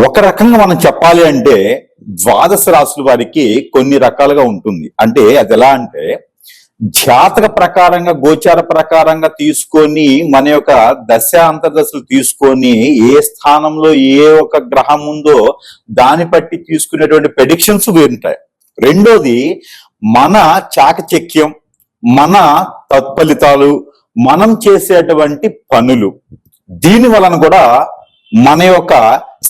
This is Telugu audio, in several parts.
ఒక రకంగా మనం చెప్పాలి అంటే ద్వాదశ రాశుల వారికి కొన్ని రకాలుగా ఉంటుంది. అంటే అది ఎలా అంటే జాతక ప్రకారంగా గోచార ప్రకారంగా తీసుకొని మన యొక్క దశ అంతర్దశలు తీసుకొని ఏ స్థానంలో ఏ ఒక గ్రహం ఉందో దాన్ని బట్టి తీసుకునేటువంటి ప్రెడిక్షన్స్ ఉంటాయి. రెండోది మన చాకచక్యం మన తత్ఫలితాలు మనం చేసేటువంటి పనులు. దీని వలన కూడా మన యొక్క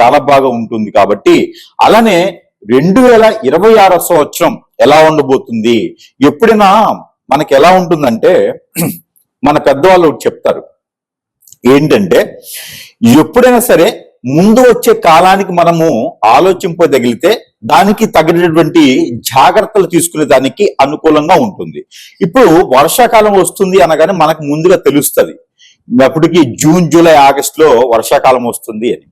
చాలా బాగా ఉంటుంది కాబట్టి అలానే రెండు వేల ఇరవై ఆరో సంవత్సరం ఎలా ఉండబోతుంది? ఎప్పుడైనా మనకి ఎలా ఉంటుందంటే మన పెద్దవాళ్ళు ఒకటి చెప్తారు. ఏంటంటే ఎప్పుడైనా సరే ముందు వచ్చే కాలానికి మనము ఆలోచింపదగిలితే దానికి తగినటువంటి జాగ్రత్తలు తీసుకునే దానికి అనుకూలంగా ఉంటుంది. ఇప్పుడు వర్షాకాలం వస్తుంది అనగానే మనకు ముందుగా తెలుస్తుంది. అప్పటికి జూన్ జూలై ఆగస్టులో వర్షాకాలం వస్తుంది అని.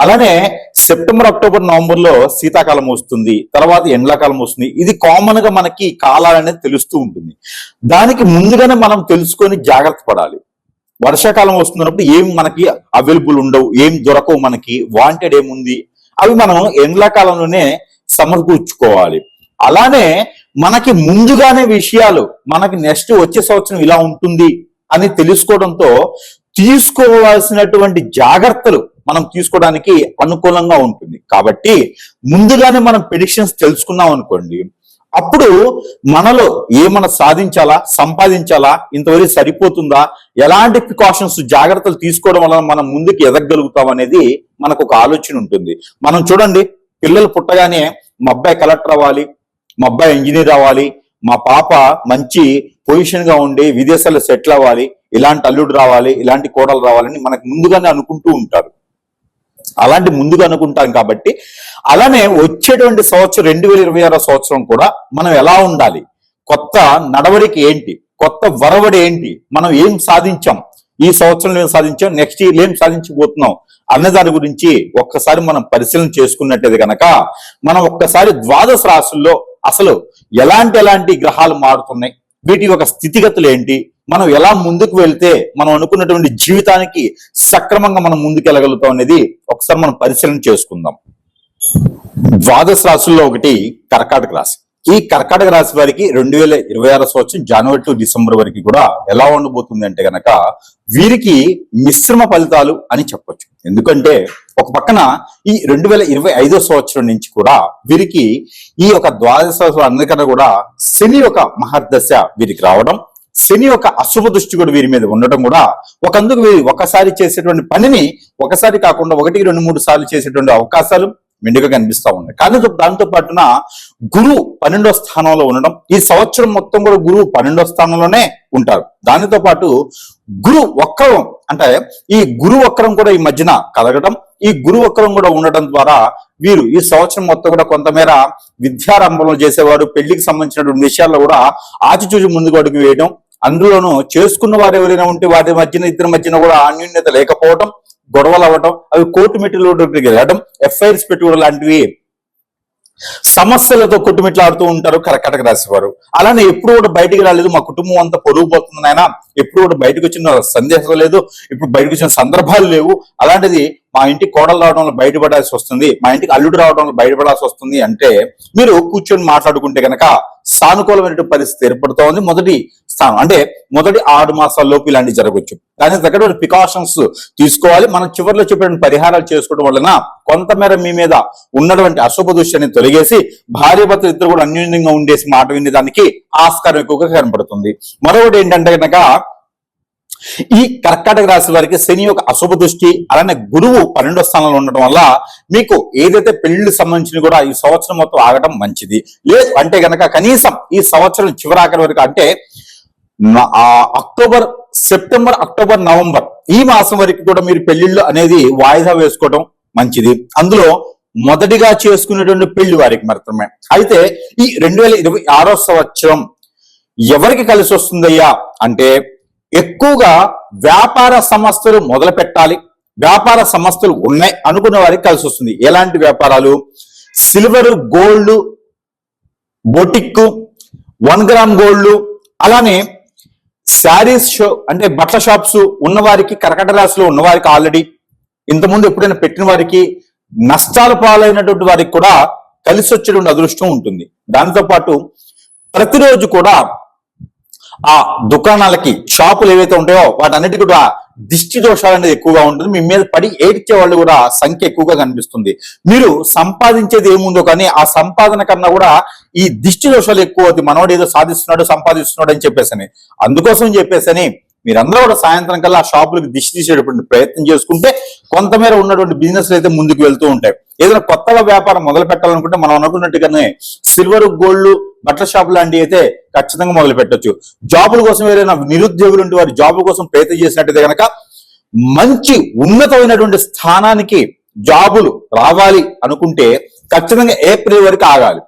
అలానే సెప్టెంబర్ అక్టోబర్ నవంబర్లో శీతాకాలం వస్తుంది. తర్వాత ఎండాకాలం వస్తుంది. ఇది కామన్గా మనకి కాలాలు అనేది తెలుస్తూ ఉంటుంది. దానికి ముందుగానే మనం తెలుసుకొని జాగ్రత్త పడాలి. వర్షాకాలం వస్తున్నప్పుడు ఏం మనకి అవైలబుల్ ఉండవు ఏం దొరకవు మనకి వాంటెడ్ ఏముంది? అవి మనం ఎండాకాలంలోనే సమకూర్చుకోవాలి. అలానే మనకి ముందుగానే విషయాలు మనకి నెక్స్ట్ వచ్చే సంవత్సరం ఇలా ఉంటుంది అని తెలుసుకోవడంతో తీసుకోవాల్సినటువంటి జాగ్రత్తలు మనం తీసుకోవడానికి అనుకూలంగా ఉంటుంది. కాబట్టి ముందుగానే మనం ప్రిడిక్షన్స్ తెలుసుకున్నాం అనుకోండి అప్పుడు మనలో ఏమన్నా సాధించాలా సంపాదించాలా ఇంతవరకు సరిపోతుందా ఎలాంటి ప్రికాషన్స్ జాగ్రత్తలు తీసుకోవడం వలన మనం ముందుకు ఎదగలుగుతాం అనేది మనకు ఒక ఆలోచన ఉంటుంది. మనం చూడండి పిల్లలు పుట్టగానే మా అబ్బాయి కలెక్టర్ అవ్వాలి మా అబ్బాయి ఇంజనీర్ అవ్వాలి మా పాప మంచి పొజిషన్గా ఉండి విదేశాల్లో సెటిల్ అవ్వాలి ఇలాంటి అల్లుడు రావాలి ఇలాంటి కోడలు రావాలని మనకు ముందుగానే అనుకుంటూ ఉంటారు. అలాంటి ముందుగా అనుకుంటాం కాబట్టి అలానే వచ్చేటువంటి సంవత్సరం రెండు వేల ఇరవై ఆరో సంవత్సరం కూడా మనం ఎలా ఉండాలి? కొత్త నడవడిక ఏంటి? కొత్త వరవడి ఏంటి? మనం ఏం సాధించాం? ఈ సంవత్సరంలో ఏం సాధించాం? నెక్స్ట్ ఇయర్ ఏం సాధించబోతున్నాం? అన్న దాని గురించి ఒక్కసారి మనం పరిశీలన చేసుకున్నట్టయితే కనుక మనం ఒక్కసారి ద్వాదశ రాశుల్లో అసలు ఎలాంటి ఎలాంటి గ్రహాలు మారుతున్నాయి? వీటి యొక్క స్థితిగతులు ఏంటి? మనం ఎలా ముందుకు వెళ్తే మనం అనుకున్నటువంటి జీవితానికి సక్రమంగా మనం ముందుకెళ్ళగలుగుతాం అనేది ఒకసారి మనం పరిశీలన చేసుకుందాం. ద్వాదశ రాశుల్లో ఒకటి కర్కాటక రాశి. ఈ కర్కాటక రాశి వారికి రెండు వేల ఇరవై ఆరు సంవత్సరం జనవరి టు డిసెంబర్ వరకు కూడా ఎలా ఉండబోతుంది అంటే గనక వీరికి మిశ్రమ ఫలితాలు అని చెప్పొచ్చు. ఎందుకంటే ఒక పక్కన ఈ రెండు వేల ఇరవై ఐదో సంవత్సరం నుంచి కూడా వీరికి ఈ యొక్క ద్వాదశ అందరికన్నా కూడా శని యొక్క మహర్దశ వీరికి రావడం శని యొక్క అశుభ దృష్టి కూడా వీరి మీద ఉండటం కూడా ఒకందుకు వీరి ఒకసారి చేసేటువంటి పనిని ఒకసారి కాకుండా ఒకటి రెండు మూడు సార్లు చేసేటువంటి అవకాశాలు మెండుగా కనిపిస్తా ఉన్నాయి కానీ దాంతో పాటున గురువు పన్నెండో స్థానంలో ఉండడం ఈ సంవత్సరం మొత్తం కూడా గురువు పన్నెండో స్థానంలోనే ఉంటారు. దానితో పాటు గురు వక్రం అంటే ఈ గురు వక్రం కూడా ఈ మధ్యన కలగడం ఈ గురు వక్రం కూడా ఉండడం ద్వారా వీరు ఈ సంవత్సరం మొత్తం కూడా కొంతమేర విద్యారంభంలో చేసేవారు పెళ్ళికి సంబంధించినటువంటి విషయాల్లో కూడా ఆచిచూచి ముందుకు అడుగు వేయడం అందులోనూ చేసుకున్న వారు ఎవరైనా ఉంటే వారి మధ్యన ఇద్దరి మధ్యన కూడా అన్యూన్యత లేకపోవడం గొడవలు అవ్వటం అవి కోర్టు మెట్లు వెళ్ళడం ఎఫ్ఐఆర్స్ పెట్టుకోవడం లాంటివి సమస్యలతో కొట్టుమిట్లాడుతూ ఉంటారు కర్కటక రాశి వారు. అలానే ఎప్పుడు కూడా బయటికి రాలేదు మా కుటుంబం అంతా పొరుగు పోతుంది నాయన. ఎప్పుడు కూడా బయటకు వచ్చిన సందేహం లేదు ఇప్పుడు బయటకు వచ్చిన సందర్భాలు లేవు. అలాంటిది మా ఇంటికి కోడలు రావడంలో బయటపడాల్సి వస్తుంది మా ఇంటికి అల్లుడు రావడంలో బయటపడాల్సి వస్తుంది అంటే మీరు కూర్చొని మాట్లాడుకుంటే గనక సానుకూలమైనటువంటి పరిస్థితి ఏర్పడుతోంది. మొదటి స్థానం అంటే మొదటి ఆరు మాసాల లోపు ఇలాంటివి జరగవచ్చు. దానికి తగ్గట్టు ప్రికాషన్స్ తీసుకోవాలి. మనం చివరిలో చెప్పిన పరిహారాలు చేసుకోవడం వలన కొంతమేర మీ మీద ఉన్నటువంటి అశుభ దృష్టిని తొలగేసి భార్య భర్తలు ఇద్దరు కూడా అన్యోన్యంగా ఉండేసి మాట వినేదానికి ఆస్కారం ఎక్కువగా కనబడుతుంది. మరొకటి ఏంటంటే కనుక ఈ కర్కాటక రాశి వారికి శని యొక్క అశుభ దృష్టి అలానే గురువు పన్నెండో స్థానంలో ఉండడం వల్ల మీకు ఏదైతే పెళ్ళికి సంబంధించిన కూడా ఈ సంవత్సరం మొత్తం ఆగటం మంచిది. లేదు అంటే గనక కనీసం ఈ సంవత్సరం చివరాఖరి వరకు అంటే ఆ అక్టోబర్ సెప్టెంబర్ అక్టోబర్ నవంబర్ ఈ మాసం వరకు కూడా మీరు పెళ్ళిళ్ళు అనేది వాయిదా వేసుకోవడం మంచిది. అందులో మొదటిగా చేసుకునేటువంటి పెళ్ళి వారికి మాత్రమే. అయితే ఈ రెండు వేల ఇరవై ఆరో సంవత్సరం ఎవరికి కలిసి వస్తుందయ్యా? అంటే ఎక్కువగా వ్యాపార సంస్థలు మొదలు పెట్టాలి. వ్యాపార సంస్థలు ఉన్నాయి అనుకున్న వారికి కలిసి వస్తుంది. ఎలాంటి వ్యాపారాలు? Silver gold boutique one gram gold అలానే శారీస్ షో అంటే బట్టల షాప్స్ ఉన్నవారికి కరకట కర్కట రాశిలో ఉన్నవారికి ఆల్రెడీ ఇంతకుముందు ఎప్పుడైనా పెట్టిన వారికి నష్టాల పాలైనటువంటి వారికి కూడా కలిసి వచ్చేటువంటి అదృష్టం ఉంటుంది. దాంతోపాటు ప్రతిరోజు కూడా ఆ దుకాణాలకి షాపులు ఏవైతే ఉంటాయో వాటన్నిటి కూడా దిష్టి దోషాలు అనేది ఎక్కువగా ఉంటుంది. మీ మీద పడి ఏడ్చే వాళ్ళు కూడా సంఖ్య ఎక్కువగా కనిపిస్తుంది. మీరు సంపాదించేది ఏముందో కానీ ఆ సంపాదన కన్నా కూడా ఈ దిష్టి దోషాలు ఎక్కువ అవుతాయి. మనోడు ఏదో సాధిస్తున్నాడు సంపాదిస్తున్నాడు అని చెప్పేసని. అందుకోసం చెప్పేసని మీరందరూ కూడా సాయంత్రం కల్లా ఆ షాపులకు దిష్టి తీసేటటువంటి ప్రయత్నం చేసుకుంటే కొంతమేర ఉన్నటువంటి బిజినెస్ అయితే ముందుకు వెళ్తూ ఉంటాయి. ఏదైనా కొత్తగా వ్యాపారం మొదలు పెట్టాలనుకుంటే మనం అనుకున్నట్టుగానే సిల్వర్ గోల్డ్ బట్టల షాప్ లాంటివి అయితే ఖచ్చితంగా మొదలు పెట్టచ్చు. జాబుల కోసం ఏదైనా నిరుద్యోగులు ఉంటే వారి జాబుల కోసం ప్రయత్నం చేసినట్టయితే కనుక మంచి ఉన్నతమైనటువంటి స్థానానికి జాబులు రావాలి అనుకుంటే ఖచ్చితంగా ఏప్రిల్ వరకు ఆగాలి.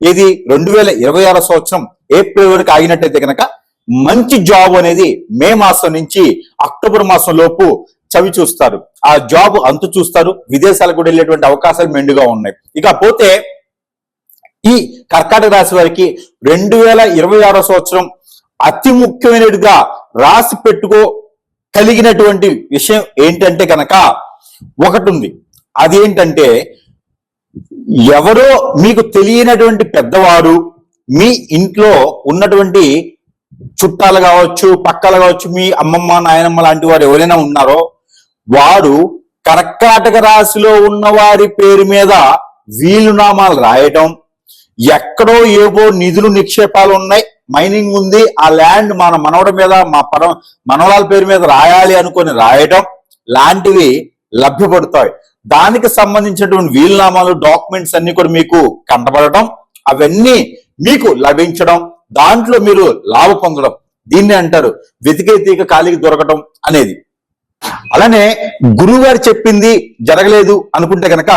ఇది రెండు వేల ఇరవై ఆరో సంవత్సరం ఏప్రిల్ వరకు ఆగినట్టయితే కనుక మంచి జాబ్ అనేది మే మాసం నుంచి అక్టోబర్ మాసం లోపు చవి చూస్తారు. ఆ జాబ్ అంతు చూస్తారు. విదేశాలకు కూడా వెళ్ళేటువంటి అవకాశాలు మెండుగా ఉన్నాయి. ఇక పోతే ఈ కర్కాటక రాశి వారికి రెండు వేల ఇరవై ఆరో సంవత్సరం అతి ముఖ్యమైనదిగా రాసి పెట్టుకో కలిగినటువంటి విషయం ఏంటంటే కనుక ఒకటి ఉంది అదేంటంటే ఎవరో మీకు తెలియనటువంటి పెద్దవారు మీ ఇంట్లో ఉన్నటువంటి చుట్టాలు కావచ్చు పక్కలు కావచ్చు మీ అమ్మమ్మ నాయనమ్మ లాంటి వారు ఎవరైనా ఉన్నారో వారు కర్కాటక రాశిలో ఉన్న వారి పేరు మీద వీలునామాలు రాయటం ఎక్కడో ఏవో నిధులు నిక్షేపాలు ఉన్నాయి మైనింగ్ ఉంది ఆ ల్యాండ్ మన మనవడ మీద మా పర మనవరాల పేరు మీద రాయాలి అనుకొని రాయటం లాంటివి లభ్యపడతాయి. దానికి సంబంధించినటువంటి వీలునామాలు డాక్యుమెంట్స్ అన్ని కూడా మీకు కంటపడటం అవన్నీ మీకు లభించడం దాంట్లో మీరు లాభ పొందడం. దీన్ని అంటారు వెతికే తీగ కాలికి దొరకటం అనేది. అలానే గురువు చెప్పింది జరగలేదు అనుకుంటే గనక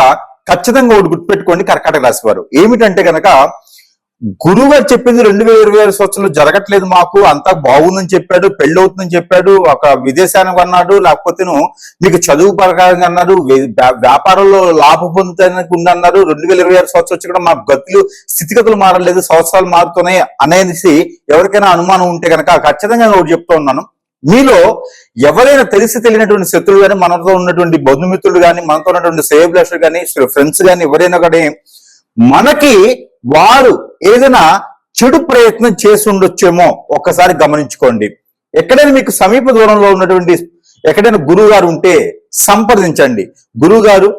ఖచ్చితంగా ఒకటి గుర్తుపెట్టుకోండి కర్కాటక రాశి వారు. ఏమిటంటే గనక గురువు గారు చెప్పింది రెండు వేల ఇరవై ఆరు సంవత్సరంలో జరగట్లేదు మాకు అంతా బాగుందని చెప్పాడు పెళ్ళి అవుతుందని చెప్పాడు ఒక విదేశానికి అన్నాడు లేకపోతే మీకు చదువు ప్రకారంగా అన్నాడు వ్యాపారంలో లాభం పొందుతానికి ఉందన్నారు రెండు వేల ఇరవై ఆరు సంవత్సరం వచ్చి కూడా మా గతులు స్థితిగతులు మారలేదు సంవత్సరాలు మారుతున్నాయి అనేసి ఎవరికైనా అనుమానం ఉంటే కనుక ఖచ్చితంగా ఒకటి చెప్తా ఉన్నాను. మీలో ఎవరైనా తెలిసి తెలియనటువంటి శత్రువులు కానీ మనతో ఉన్నటువంటి బంధుమిత్రులు కానీ మనతో ఉన్నటువంటి సేవ్లర్స్ కానీ ఫ్రెండ్స్ కానీ ఎవరైనా కానీ మనకి వారు ఏదైనా చెడు ప్రయత్నం చేసి ఉండొచ్చేమో ఒక్కసారి గమనించుకోండి. ఎక్కడైనా మీకు సమీప దూరంలో ఉన్నటువంటి ఎక్కడైనా గురువు గారు ఉంటే సంప్రదించండి. గురువు గారు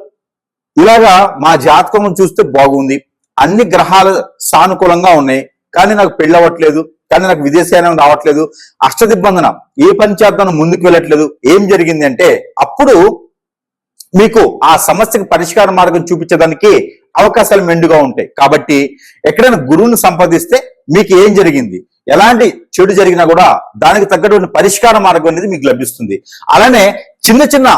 ఇలాగా మా జాతకం చూస్తే బాగుంది. అన్ని గ్రహాలు సానుకూలంగా ఉన్నాయి. కానీ నాకు పెళ్ళి అవ్వట్లేదు. కానీ నాకు విదేశాయనం రావట్లేదు. అష్టదిబ్బందన ఏ పని చేద్దాం ముందుకు వెళ్ళట్లేదు. ఏం జరిగింది అంటే అప్పుడు మీకు ఆ సమస్యకు పరిష్కార మార్గం చూపించడానికి అవకాశాలు మెండుగా ఉంటాయి. కాబట్టి ఎక్కడైనా గురువుని సంపాదిస్తే మీకు ఏం జరిగింది? ఎలాంటి చెడు జరిగినా కూడా దానికి తగ్గటువంటి పరిష్కార మార్గం అనేది మీకు లభిస్తుంది. అలానే చిన్న చిన్న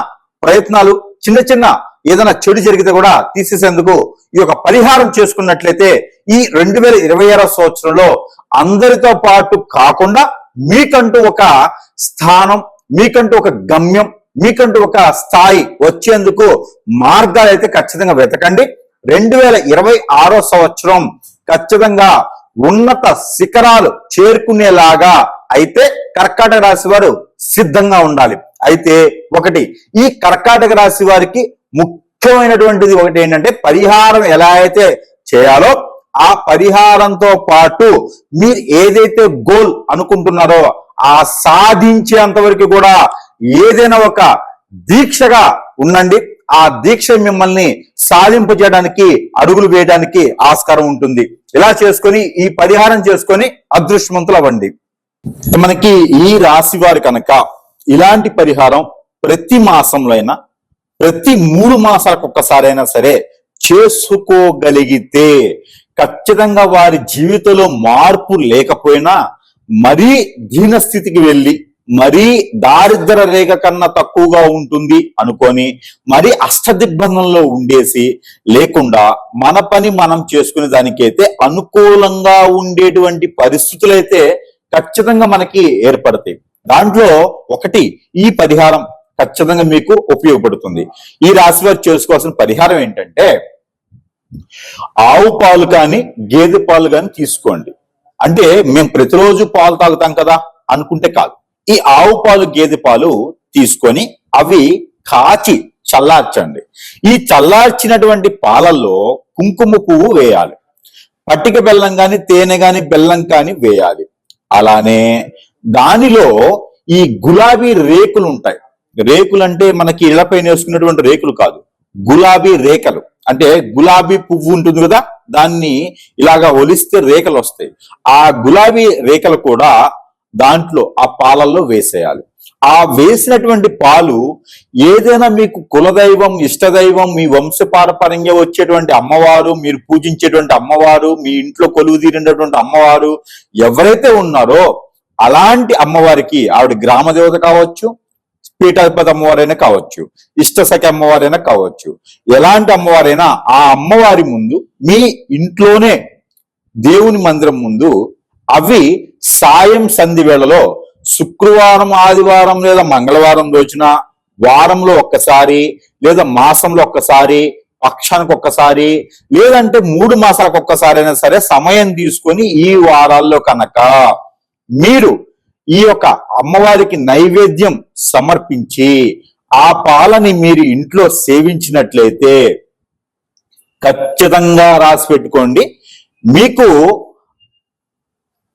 ప్రయత్నాలు చిన్న చిన్న ఏదైనా చెడు జరిగితే కూడా తీసేసేందుకు ఈ యొక్క పరిహారం చేసుకున్నట్లయితే ఈ రెండు వేల ఇరవై ఆరో సంవత్సరంలో అందరితో పాటు కాకుండా మీకంటూ ఒక స్థానం మీకంటూ ఒక గమ్యం మీకంటూ ఒక స్థాయి వచ్చేందుకు మార్గాలు అయితే ఖచ్చితంగా వెతకండి. రెండు వేల ఇరవై ఆరో సంవత్సరం ఖచ్చితంగా ఉన్నత శిఖరాలు చేరుకునేలాగా అయితే కర్కాటక రాశి వారు సిద్ధంగా ఉండాలి. అయితే ఒకటి ఈ కర్కాటక రాశి వారికి ముఖ్యమైనటువంటిది ఒకటి ఏంటంటే పరిహారం ఎలా అయితే చేయాలో ఆ పరిహారంతో పాటు మీరు ఏదైతే గోల్ అనుకుంటున్నారో ఆ సాధించేంత వరకు కూడా ఏదైనా ఒక దీక్షగా ఉండండి. ఆ దీక్ష మిమ్మల్ని సాధింపు చేయడానికి అడుగులు వేయడానికి ఆస్కారం ఉంటుంది. ఇలా చేసుకొని ఈ పరిహారం చేసుకొని అదృష్టవంతులు అవ్వండి. మనకి ఈ రాశి వారు కనుక ఇలాంటి పరిహారం ప్రతి మాసంలో అయినా ప్రతి మూడు మాసాలకు ఒక్కసారైనా సరే చేసుకోగలిగితే ఖచ్చితంగా వారి జీవితంలో మార్పు లేకపోయినా మరీ దీనస్థితికి వెళ్ళి మరీ దారిద్ర రేఖ కన్నా తక్కువగా ఉంటుంది అనుకొని మరి అష్టదిగ్బంధంలో ఉండేసి లేకుండా మన పని మనం చేసుకునే దానికైతే అనుకూలంగా ఉండేటువంటి పరిస్థితులైతే ఖచ్చితంగా మనకి ఏర్పడతాయి. దాంట్లో ఒకటి ఈ పరిహారం ఖచ్చితంగా మీకు ఉపయోగపడుతుంది. ఈ రాశి వారు చేసుకోవాల్సిన పరిహారం ఏంటంటే ఆవు పాలు కానీ గేదె పాలు కానీ తీసుకోండి. అంటే మేము ప్రతిరోజు పాలు తాగుతాం కదా అనుకుంటే కాదు. ఈ ఆవు పాలు గేదె పాలు తీసుకొని అవి కాచి చల్లార్చండి. ఈ చల్లార్చినటువంటి పాలల్లో కుంకుమ పువ్వు వేయాలి. పట్టిక బెల్లం కానీ తేనె కానీ బెల్లం కానీ వేయాలి. అలానే దానిలో ఈ గులాబీ రేకులు ఉంటాయి. రేకులు అంటే మనకి ఇళ్ళపైన వేసుకున్నటువంటి రేకులు కాదు. గులాబీ రేఖలు అంటే గులాబీ పువ్వు ఉంటుంది కదా దాన్ని ఇలాగా ఒలిస్తే రేఖలు వస్తాయి. ఆ గులాబీ రేఖలు కూడా దాంట్లో ఆ పాలల్లో వేసేయాలి. ఆ వేసినటువంటి పాలు ఏదైనా మీకు కులదైవం ఇష్టదైవం మీ వంశపారపర్యంగా వచ్చేటువంటి అమ్మవారు మీరు పూజించేటువంటి అమ్మవారు మీ ఇంట్లో కొలువు తీరినటువంటి అమ్మవారు ఎవరైతే ఉన్నారో అలాంటి అమ్మవారికి ఆవిడ గ్రామ దేవత కావచ్చు పీఠాధిపతి అమ్మవారైనా కావచ్చు ఇష్టసఖి అమ్మవారైనా కావచ్చు ఎలాంటి అమ్మవారైనా ఆ అమ్మవారి ముందు మీ ఇంట్లోనే దేవుని మందిరం ముందు అవి సాయం సంధి వేళలో శుక్రవారం ఆదివారం లేదా మంగళవారం రోజున వారంలో ఒక్కసారి లేదా మాసంలో ఒక్కసారి పక్షానికి ఒక్కసారి లేదంటే మూడు మాసాలకు ఒక్కసారి అయినా సరే సమయం తీసుకొని ఈ వారాల్లో కనుక మీరు ఈ యొక్క అమ్మవారికి నైవేద్యం సమర్పించి ఆ పాలని మీరు ఇంట్లో సేవించినట్లయితే ఖచ్చితంగా రాసి పెట్టుకోండి. మీకు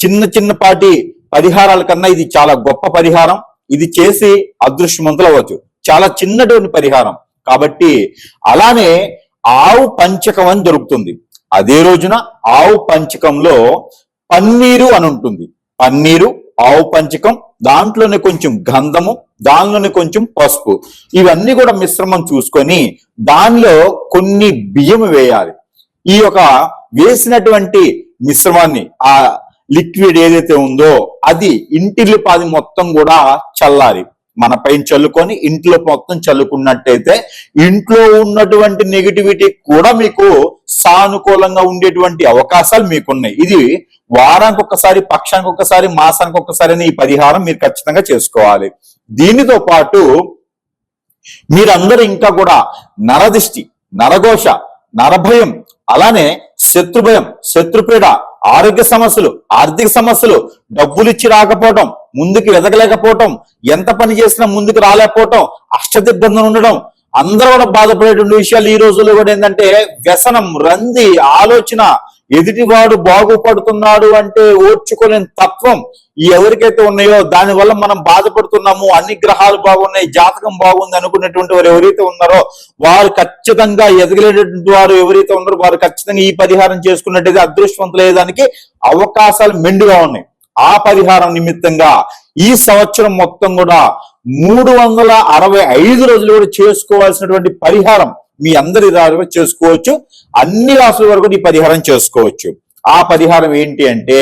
చిన్న చిన్నపాటి పరిహారాల కన్నా ఇది చాలా గొప్ప పరిహారం. ఇది చేసి అదృష్టవంతులు అవ్వచ్చు. చాలా చిన్నటువంటి పరిహారం. కాబట్టి అలానే ఆవు పంచకం అని దొరుకుతుంది. అదే రోజున ఆవు పంచకంలో పన్నీరు అని ఉంటుంది. పన్నీరు ఆవు పంచకం దాంట్లోనే కొంచెం గంధము దానిలోనే కొంచెం పసుపు. ఇవన్నీ కూడా మిశ్రమం చూసుకొని దానిలో కొన్ని బియ్యం వేయాలి. ఈ యొక్క వేసినటువంటి మిశ్రమాన్ని ఆ లిక్విడ్ ఏదైతే ఉందో అది ఇంటిల్లిపాది మొత్తం కూడా చల్లాలి. మన పైన చల్లుకొని ఇంట్లో మొత్తం చల్లుకున్నట్టయితే ఇంట్లో ఉన్నటువంటి నెగిటివిటీ కూడా మీకు సానుకూలంగా ఉండేటువంటి అవకాశాలు మీకున్నాయి. ఇది వారానికి ఒక్కసారి పక్షానికి ఒక్కసారి మాసానికి ఒక్కసారి ఈ పరిహారం మీరు ఖచ్చితంగా చేసుకోవాలి. దీనితో పాటు మీరందరూ ఇంకా కూడా నరదిష్టి నరఘోష నరభయం అలానే శత్రుభయం శత్రుపీడ ఆరోగ్య సమస్యలు ఆర్థిక సమస్యలు డబ్బులు ఇచ్చి రాకపోవటం ముందుకు ఎదగలేకపోవటం ఎంత పని చేసినా ముందుకు రాలేకపోవటం అష్టదిబ్బందులు ఉండడం అందరూ కూడా బాధపడేటువంటి విషయాలు ఈ రోజుల్లో కూడా ఏంటంటే వ్యసనం రంది ఆలోచన ఎదుటివాడు బాగుపడుతున్నాడు అంటే ఓర్చుకునే తత్వం ఈ ఎవరికైతే ఉన్నాయో దానివల్ల మనం బాధపడుతున్నాము అన్ని గ్రహాలు బాగున్నాయి జాతకం బాగుంది అనుకున్నటువంటి వారు ఎవరైతే ఉన్నారో వారు ఖచ్చితంగా ఎదగలేటువంటి వారు ఎవరైతే ఉన్నారో వారు ఖచ్చితంగా ఈ పరిహారం చేసుకున్నట్టయితే అదృష్టవంతులయ్యేదానికి అవకాశాలు మెండుగా ఉన్నాయి. ఆ పరిహారం నిమిత్తంగా ఈ సంవత్సరం మొత్తం కూడా మూడు వందల అరవై ఐదు రోజులు కూడా చేసుకోవాల్సినటువంటి పరిహారం మీ అందరి రాశి చేసుకోవచ్చు. అన్ని రాసుల వరకు ఈ పరిహారం చేసుకోవచ్చు. ఆ పరిహారం ఏంటి అంటే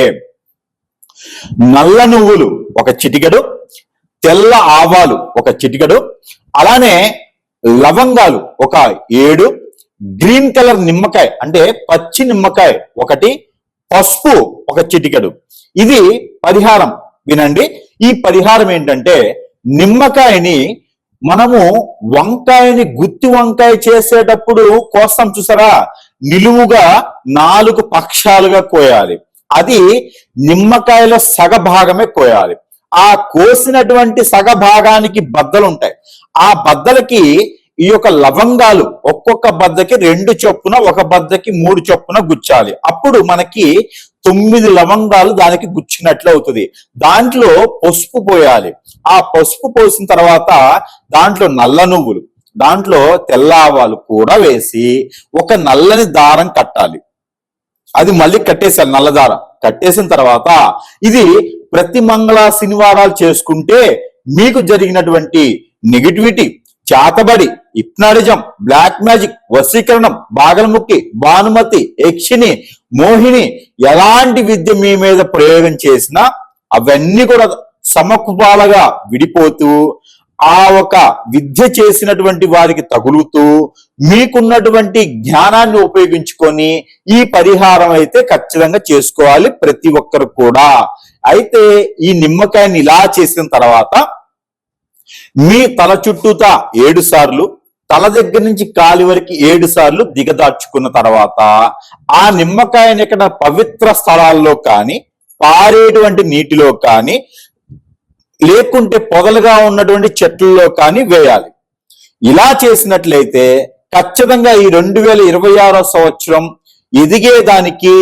నల్ల నువ్వులు ఒక చిటికెడు తెల్ల ఆవాలు ఒక చిటికెడు అలానే లవంగాలు ఒక ఏడు గ్రీన్ కలర్ నిమ్మకాయ అంటే పచ్చి నిమ్మకాయ ఒకటి పసుపు ఒక చిటికెడు. ఇది పరిహారం. వినండి. ఈ పరిహారం ఏంటంటే నిమ్మకాయని మనము వంకాయని గుత్తి వంకాయ చేసేటప్పుడు కోస్తాం చూసారా? నిలువుగా నాలుగు పక్షాలుగా కోయాలి. అది నిమ్మకాయలో సగ భాగమే కోయాలి. ఆ కోసినటువంటి సగ భాగానికి బద్దలు ఉంటాయి ఆ బద్దలకి ఈ యొక్క లవంగాలు ఒక్కొక్క బద్దకి రెండు చొప్పున ఒక బద్దకి మూడు చొప్పున గుచ్చాలి. అప్పుడు మనకి తొమ్మిది లవంగాలు దానికి గుచ్చినట్లు అవుతుంది. దాంట్లో పసుపు పోయాలి. ఆ పసుపు పోసిన తర్వాత దాంట్లో నల్ల నువ్వులు దాంట్లో తెల్ల ఆవాలు కూడా వేసి ఒక నల్లని దారం కట్టాలి. అది మళ్ళీ కట్టేశారు నల్ల దారం. కట్టేసిన తర్వాత ఇది ప్రతి మంగళ శనివారాలు చేసుకుంటే మీకు జరిగినటువంటి నెగిటివిటీ చాతబడి ఇప్నాడిజం బ్లాక్ మ్యాజిక్ వశీకరణం బాగలముక్కి భానుమతి యక్షిని మోహిని ఎలాంటి విద్య మీ మీద ప్రయోగం చేసినా అవన్నీ కూడా సమకుపాలగా విడిపోతూ ఆ ఒక విద్య చేసినటువంటి వారికి తగులుతూ మీకున్నటువంటి జ్ఞానాన్ని ఉపయోగించుకొని ఈ పరిహారం అయితే ఖచ్చితంగా చేసుకోవాలి ప్రతి ఒక్కరు కూడా. అయితే ఈ నిమ్మకాయని ఇలా చేసిన తర్వాత మీ తల చుట్టూతా ఏడు సార్లు తల దగ్గర నుంచి కాలి వరకు ఏడు సార్లు దిగదార్చుకున్న తర్వాత ఆ నిమ్మకాయని ఇక్కడ పవిత్ర స్థలాల్లో కానీ పారేటువంటి నీటిలో కానీ లేకుంటే పొదలుగా ఉన్నటువంటి చెట్లలో కానీ వేయాలి. ఇలా చేసినట్లయితే ఖచ్చితంగా ఈ రెండు వేల ఇరవై ఆరో సంవత్సరం ఎదిగేదానికి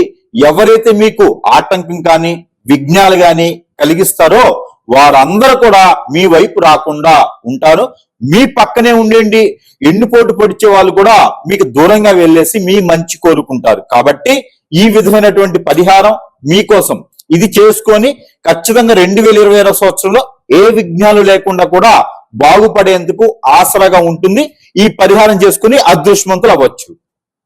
ఎవరైతే మీకు ఆటంకం కానీ విఘ్నాలు కానీ కలిగిస్తారో వారందరూ కూడా మీ వైపు రాకుండా ఉంటారు. మీ పక్కనే ఉండండి. ఎండిపోటు పొడిచే వాళ్ళు కూడా మీకు దూరంగా వెళ్ళేసి మీ మంచి కోరుకుంటారు. కాబట్టి ఈ విధమైనటువంటి పరిహారం మీకోసం ఇది చేసుకొని ఖచ్చితంగా రెండు వేల ఇరవై ఆరో సంవత్సరంలో ఏ విఘ్నాలు లేకుండా కూడా బాగుపడేందుకు ఆసరాగా ఉంటుంది. ఈ పరిహారం చేసుకుని అదృష్టవంతులు అవ్వచ్చు.